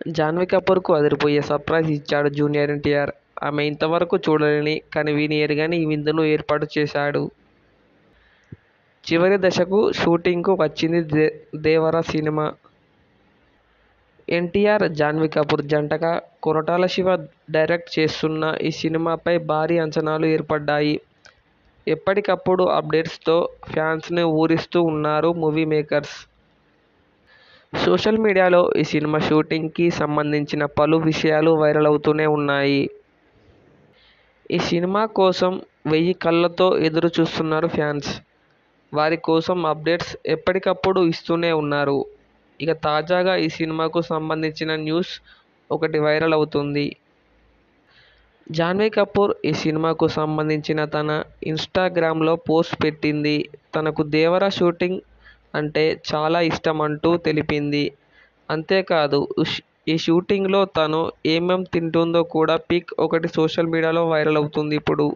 జాన్వి కపూర్కు అదిరిపోయే సర్ప్రైజ్ ఇచ్చాడు జూనియర్ ఎన్టీఆర్. ఆమె ఇంతవరకు చూడలేని, కనీవినీ ఎరుగని విందును ఏర్పాటు చేశాడు. చివరి దశకు షూటింగ్కు వచ్చింది దే దేవర సినిమా. ఎన్టీఆర్, జాన్వి కపూర్ జంటగా కొరటాల శివ డైరెక్ట్ చేస్తున్న ఈ సినిమాపై భారీ అంచనాలు ఏర్పడ్డాయి. ఎప్పటికప్పుడు అప్డేట్స్తో ఫ్యాన్స్ను ఊరిస్తూ ఉన్నారు మూవీ మేకర్స్. సోషల్ మీడియాలో ఈ సినిమా షూటింగ్కి సంబంధించిన పలు విషయాలు వైరల్ అవుతూనే ఉన్నాయి. ఈ సినిమా కోసం వెయ్యి కళ్ళతో ఎదురు చూస్తున్నారు ఫ్యాన్స్. వారి కోసం అప్డేట్స్ ఎప్పటికప్పుడు ఇస్తూనే ఉన్నారు. ఇక తాజాగా ఈ సినిమాకు సంబంధించిన న్యూస్ ఒకటి వైరల్ అవుతుంది జాన్వీ కపూర్ ఈ సినిమాకు సంబంధించిన తన ఇన్స్టాగ్రామ్లో పోస్ట్ పెట్టింది. తనకు దేవర షూటింగ్ అంటే చాలా ఇష్టం అంటూ తెలిపింది. అంతేకాదు ఈ షూటింగ్లో తను ఏమేం తింటుందో కూడా పిక్ ఒకటి సోషల్ మీడియాలో వైరల్ అవుతుంది ఇప్పుడు.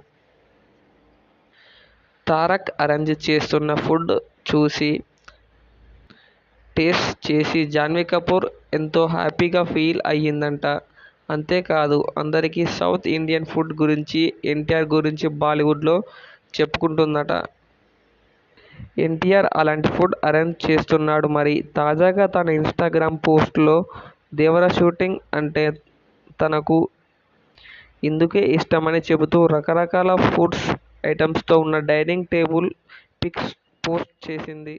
తారక్ అరేంజ్ చేస్తున్న ఫుడ్ చూసి, టేస్ట్ చేసి జాన్వీ కపూర్ ఎంతో హ్యాపీగా ఫీల్ అయ్యిందట. అంతేకాదు అందరికీ సౌత్ ఇండియన్ ఫుడ్ గురించి, ఎన్టీఆర్ గురించి బాలీవుడ్లో చెప్పుకుంటుందట. ఎన్టీఆర్ అలాంటి ఫుడ్ అరేంజ్ చేస్తున్నాడు మరి. తాజాగా తన ఇన్స్టాగ్రామ్ పోస్ట్లో దేవర షూటింగ్ అంటే తనకు ఇందుకే ఇష్టమని చెబుతూ రకరకాల ఫుడ్స్ ఐటమ్స్తో ఉన్న డైనింగ్ టేబుల్ పిక్స్ పోస్ట్ చేసింది.